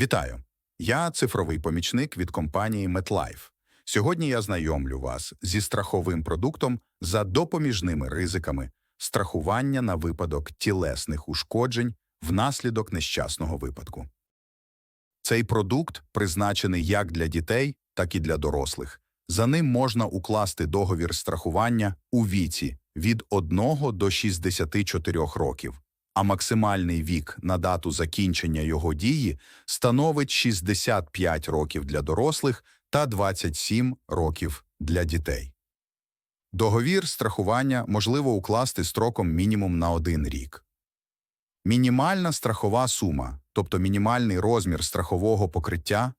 Вітаю! Я цифровий помічник від компанії MetLife. Сьогодні я знайомлю вас зі страховим продуктом за допоміжними ризиками страхування на випадок тілесних ушкоджень внаслідок нещасного випадку. Цей продукт призначений як для дітей, так і для дорослих. За ним можна укласти договір страхування у віці від 1 до 64 років, а максимальний вік на дату закінчення його дії становить 65 років для дорослих та 27 років для дітей. Договір страхування можливо укласти строком мінімум на один рік. Мінімальна страхова сума, тобто мінімальний розмір страхового покриття,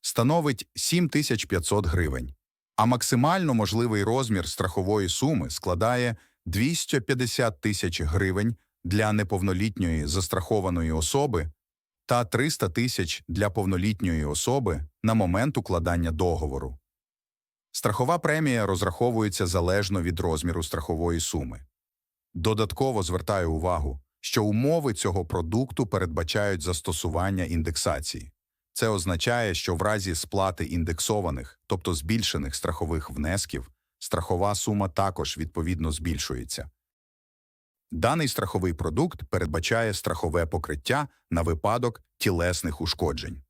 становить 7500 гривень, а максимально можливий розмір страхової суми складає 250 тисяч гривень для неповнолітньої застрахованої особи та 300 тисяч для повнолітньої особи на момент укладання договору. Страхова премія розраховується залежно від розміру страхової суми. Додатково звертаю увагу, що умови цього продукту передбачають застосування індексації. Це означає, що в разі сплати індексованих, тобто збільшених страхових внесків, страхова сума також відповідно збільшується. Даний страховий продукт передбачає страхове покриття на випадок тілесних ушкоджень.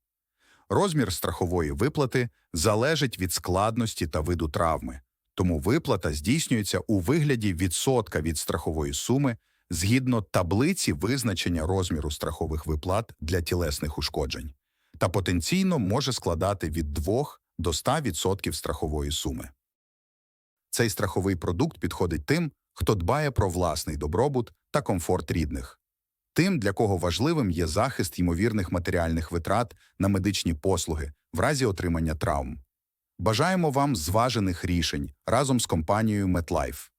Розмір страхової виплати залежить від складності та виду травми, тому виплата здійснюється у вигляді відсотка від страхової суми згідно таблиці визначення розміру страхових виплат для тілесних ушкоджень та потенційно може складати від 2 до 100% страхової суми. Цей страховий продукт підходить тим, хто дбає про власний добробут та комфорт рідних, тим, для кого важливим є захист ймовірних матеріальних витрат на медичні послуги в разі отримання травм. Бажаємо вам зважених рішень разом з компанією MetLife.